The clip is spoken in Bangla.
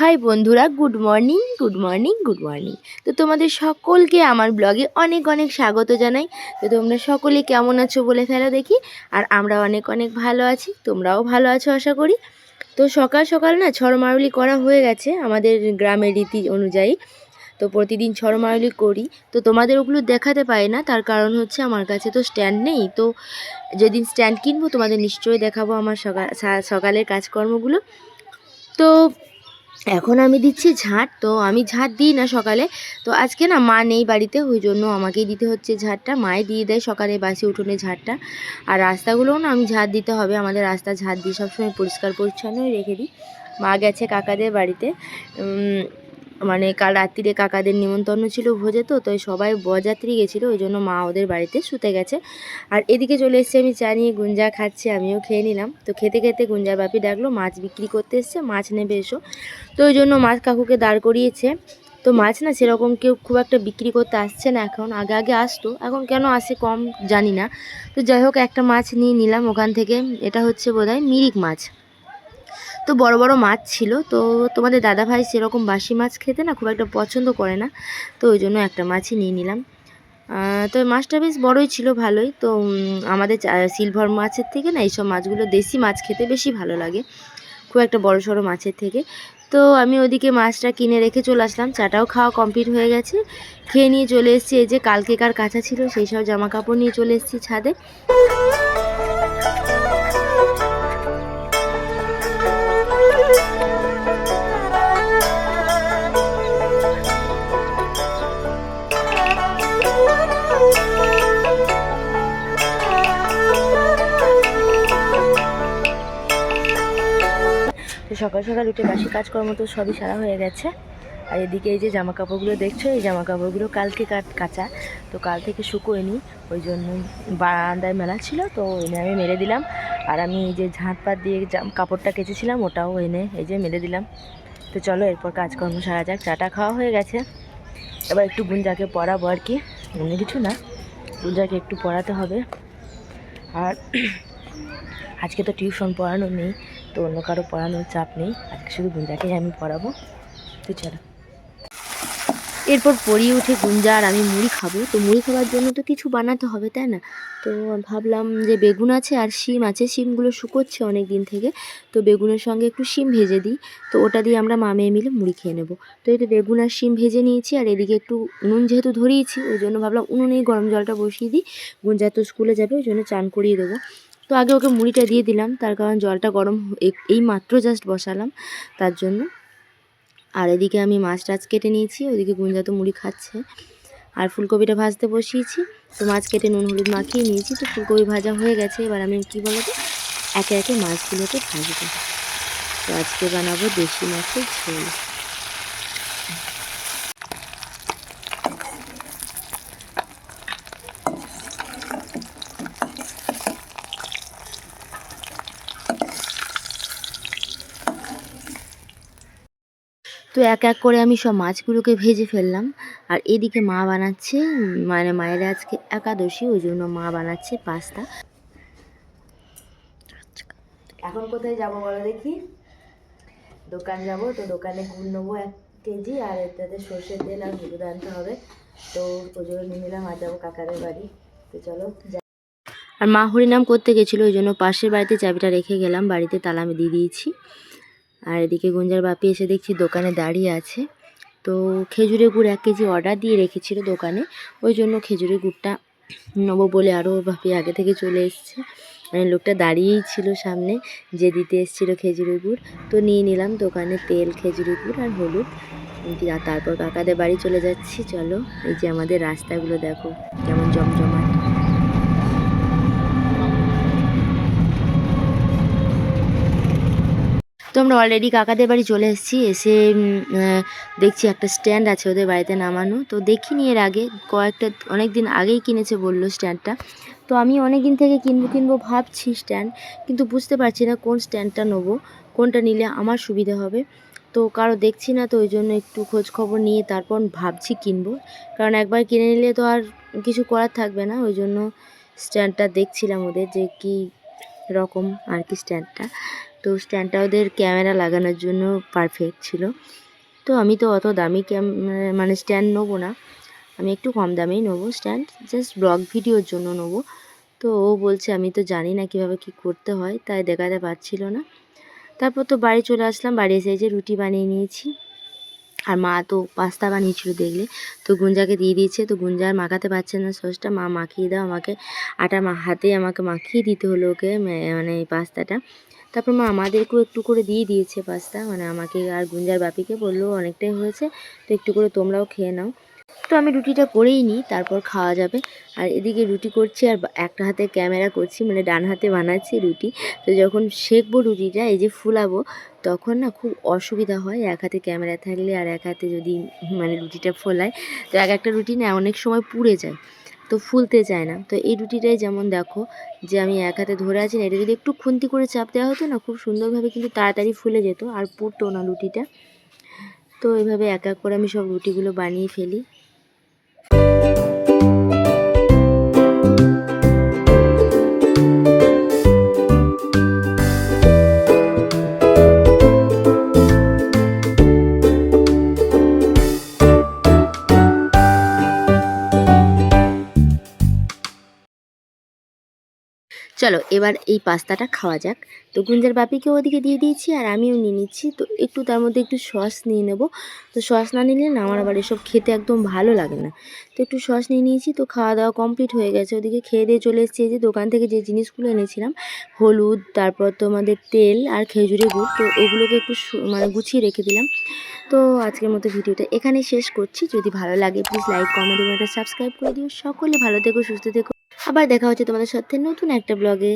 হাই বন্ধুরা good morning good morning good morning তো তোমাদের সকলকে আমার ব্লগে অনেক অনেক স্বাগত জানাই। তো তোমরা সকলে কেমন আছো বলে ফেলো দেখি, আর আমরা অনেক অনেক ভালো আছি, তোমরাও ভালো আছো আশা করি। তো সকাল সকাল না ছড়মারুলি করা হয়ে গেছে আমাদের গ্রামের রীতি অনুযায়ী। তো প্রতিদিন ছড়মারুলি করি, তো তোমাদের ওগুলো দেখাতে পাই না, তার কারণ হচ্ছে আমার কাছে তো স্ট্যান্ড নেই। তো যেদিন স্ট্যান্ড কিনবো তোমাদের নিশ্চয়ই দেখাবো আমার সকাল সকালের কাজকর্মগুলো। তো এখন আমি দিচ্ছি ঝাঁট তো আমি ঝাঁট দিই না সকালে। তো আজকে না মা নেই বাড়িতে, ওই জন্য আমাকেই দিতে হচ্ছে ঝাঁটটা মায়ে দিয়ে দেয় সকালে বাসি উঠোনে ঝাঁটটা আর রাস্তাগুলোও না আমি ঝাঁট দিতে হবে, আমাদের রাস্তা ঝাঁট দিই। সবসময় পরিষ্কার পরিচ্ছন্নই রেখে দিই। মা গেছে কাকাদের বাড়িতে। মানে কাল রাত্রিরে কাকাদের নিমন্ত্রণ ছিল ভোজে তো তো সবাই বরযাত্রী গেছিল, ওই জন্য মা ওদের বাড়িতে শুতে গেছে। আর এদিকে চলে এসেছি আমি চা নিয়ে, গুঞ্জা খাচ্ছি, আমিও খেয়ে নিলাম। তো খেতে খেতে গুঞ্জার বাপি ডাকলো, মাছ বিক্রি করতে এসছে, মাছ নেবে এসো। তো ওই জন্য মাছ কাকুকে দাঁড় করিয়েছে। তো মাছ না সেরকম কেউ খুব একটা বিক্রি করতে আসছে না এখন, আগে আগে আসতো, এখন কেন আসে কম জানি না। তো যাই হোক, একটা মাছ নিয়ে নিলাম ওখান থেকে, এটা হচ্ছে বোধহয় মিরিক মাছ। তো বড় বড় মাছ ছিল। তো তোমাদের দাদা ভাই সেরকম বাসি মাছ খেতে না খুব একটা পছন্দ করে না। তো ওই জন্য একটা মাছই নিয়ে নিলাম। তো মাছটা বেশ বড়ই ছিল, ভালোই। তো আমাদের সিলভার মাছের থেকে না এইসব মাছগুলো দেশি মাছ খেতে বেশি ভালো লাগে। খুব একটা বড় সড়ো মাছের থেকে। তো আমি ওদিকে মাছটা কিনে রেখে চলে আসলাম। চাটাও খাওয়া কমপ্লিট হয়ে গেছে। খেয়ে নিয়ে চলে এসেছি। এই যে কালকেকার কাঁচা ছিল, সেই সব জামা কাপড় নিয়ে চলে এসেছি ছাদে। সকাল সকাল উঠে বাসি কাজকর্ম তো সবই সারা হয়ে গেছে। আর এদিকে এই যে জামা কাপড়গুলো দেখছ, এই জামা কাপড়গুলো কালকে কাঁচা, তো কাল থেকে শুকোয়নি, ওই জন্য বারান্দায় মেলা ছিল, তো এনে আমি মেরে দিলাম। আর আমি এই যে ঝাঁট পাত দিয়ে কাপড়টা কেচেছিলাম, ওটাও এনে এই যে মেরে দিলাম। তো চলো এরপর কাজকর্ম সারা যাক চাটা খাওয়া হয়ে গেছে। এবার একটু গুঞ্জাকে পড়াবো আর কি অন্য কিছু না, গুঞ্জাকে একটু পড়াতে হবে। আর আজকে তো টিউশন পড়ানো নেই, তো অন্য কারও পড়ানোর চাপ নেই। আজকে শুধু গুঞ্জাকেই আমি পড়াবো। তো চলো। এরপর পড়িয়ে উঠে গুঞ্জা আর আমি মুড়ি খাব। তো মুড়ি খাওয়ার জন্য তো কিছু বানাতে হবে, তাই না? তো ভাবলাম যে বেগুন আছে আর শিম আছে। শিমগুলো শুকোচ্ছে অনেক দিন থেকে। তো বেগুনের সঙ্গে একটু শিম ভেজে দিই। তো ওটা দিয়ে আমরা মা মেয়ে মিলে মুড়ি খেয়ে নেব। তো এই তো বেগুন আর শিম ভেজে নিয়েছি আর এদিকে একটু নুন যেহেতু ধরিয়েছি, ওই জন্য ভাবলাম উনুনেই গরম জলটা বসিয়ে দিই। গুঞ্জা তো স্কুলে যাবে, ওই জন্য চান করিয়ে দেবো। তো আগে ওকে মুড়িটা দিয়ে দিলাম, তার কারণ জলটা গরম এই- মাত্র জাস্ট বসালাম, তার জন্য। আর এদিকে আমি মাছ টাছ কেটে নিয়েছি, ওদিকে গুঞ্জা তো মুড়ি খাচ্ছে। আর ফুলকপিটা ভাজতে বসিয়েছি, তো মাছ কেটে নুন হলুদ মাখিয়ে নিয়েছি, তো ফুলকপি ভাজা হয়ে গেছে, এবার আমি কী বলতো একে একে মাছগুলোকে ভাজবো। তো আজকে বানাবো দেশি মাছের ঝোল। তো এক এক করে আমি সব মাছগুলোকে ভেজে ফেললাম। আর এদিকে মা বানাচ্ছে মানে মায়ের আজকে একাদশী ওই জন্য মা বানাচ্ছে পাস্তা। এখন কোথায় যাব বলো দেখি? দোকান যাব তো দোকানে গুড় নেব এক কেজি আর এটাতে সর্ষের তেল আর হলুদ আনতে হবে। তো জন্য নিয়ে নিলাম আর যাব কাকারের বাড়ি। তো চলো। আর মা হরিনাম করতে গেছিল ওই জন্য পাশের বাড়িতে চাবিটা রেখে গেলাম বাড়িতে তালা আমি দিয়ে দিয়েছি। আর এদিকে গুঞ্জার বাপি এসে দেখছি দোকানে দাঁড়িয়ে আছে। তো খেজুরের গুড় এক কেজি অর্ডার দিয়ে রেখেছিল দোকানে। ওই জন্য খেজুরের গুড়টা নেব বলে আরও বাপি আগে থেকে চলে এসছে। মানে লোকটা দাঁড়িয়েই ছিল সামনে যে দিতে এসেছিল খেজুরের গুড়। তো নিয়ে নিলাম দোকানে তেল, খেজুরের গুড় আর হলুদ। আর তারপর কাকাদের বাড়ি চলে যাচ্ছি, চলো এই যে আমাদের রাস্তাগুলো দেখো, কেমন জমজমাট। তো আমরা অলরেডি কাকাদের বাড়ি চলে এসেছি, এসে দেখছি একটা স্ট্যান্ড আছে ওদের বাড়িতে নামানো। তো দেখিনি এর আগে, কয়েকটা অনেক দিন আগেই কিনেছে বলল স্ট্যান্ডটা তো আমি অনেক দিন থেকে কিনবো কিনবো ভাবছি স্ট্যান্ড কিন্তু বুঝতে পারছি না কোন স্ট্যান্ডটা নেব, কোনটা নিলে আমার সুবিধা হবে। তো কারও দেখছি না, তো ওই জন্য একটু খোঁজ খবর নিয়ে তারপর ভাবছি কিনবো। কারণ একবার কিনে নিলে তো আর কিছু করার থাকবে না, ওই জন্য স্ট্যান্ডটা দেখছিলাম ওদের যে কী রকম আর কি স্ট্যান্ডটা তো স্ট্যান্ডটা ওদের ক্যামেরা লাগানোর জন্য পারফেক্ট ছিল। তো আমি তো অত দামি ক্যাম মানে স্ট্যান্ড নেব না। আমি একটু কম দামেই নেব স্ট্যান্ড জাস্ট ব্লগ ভিডিওর জন্য নেব। তো ও বলছে, আমি তো জানি না কীভাবে কি করতে হয়, তাই দেখাতে পারছিল না। তারপর তো বাড়ি চলে আসলাম, বাড়ি এসে যে রুটি বানিয়ে নিয়েছি। আর মা তো পাস্তা বানিয়েছিল দেখলে। তো গুঞ্জাকে দিয়ে দিয়েছে, তো গুঞ্জা আর মাখাতে পারছে না সসটা। মা মাখিয়ে দাও, আমাকে আটা মা হাতে আমাকে মাখিয়ে দিতে হলো ওকে মানে এই পাস্তাটা। তারপর মা আমাদেরকেও একটু করে দিয়ে দিয়েছে পাস্তা। মানে আমাকে আর গুঞ্জার বাপিকে বলল অনেকটাই হয়েছে, তো একটু করে তোমরাও খেয়ে নাও। তো আমি রুটিটা করেই নিই, তারপর খাওয়া যাবে। আর এদিকে রুটি করছি আর একটা হাতে ক্যামেরা করছি মানে ডান হাতে বানাচ্ছি রুটি। তো যখন সেঁকবো রুটিটা, এই যে ফুলাবো, তখন না খুব অসুবিধা হয়। এক হাতে ক্যামেরা থাকলে আর এক হাতে যদি মানে রুটিটা ফোলায়, তো এক একটা রুটি না অনেক সময় পুড়ে যায়। তো ফুলতে চায় না। তো এই রুটিটাই যেমন দেখো যে আমি এক হাতে ধরে আছি না, এটা যদি একটু খুন্তি করে চাপ দেওয়া হতো না, খুব সুন্দরভাবে কিন্তু তাড়াতাড়ি ফুলে যেত আর পুড়তো না রুটিটা। তো এইভাবে এক এক করে আমি সব রুটিগুলো বানিয়ে ফেলি। চলো, এবার এই পাস্তাটা খাওয়া যাক। তো গুঞ্জার বাপিকে ওদিকে দিয়ে দিয়েছি আর আমিও নিয়ে নিচ্ছি। তো একটু তার মধ্যে একটু সস নিয়ে নেব। তো সস না নিলে না, আমার আবার এসব খেতে একদম ভালো লাগে না। তো একটু সস নিয়ে নিয়েছি, তো খাওয়া দাওয়া কমপ্লিট হয়ে গেছে। ওদিকে খেয়ে দিয়ে চলে এসেছি যে দোকান থেকে যে জিনিসগুলো এনেছিলাম, হলুদ, তারপর তোমাদের তেল আর খেজুরের গুড়, তো ওগুলোকে একটু মানে গুছিয়ে রেখে দিলাম। তো আজকের মতো ভিডিওটা এখানে শেষ করছি। যদি ভালো লাগে প্লিজ লাইক কমেন্ট এবং একটা সাবস্ক্রাইব করে দিও। সকলে ভালো থেকো, সুস্থ থেকো। আবার দেখা হচ্ছে তোমাদের সাথে নতুন একটা ব্লগে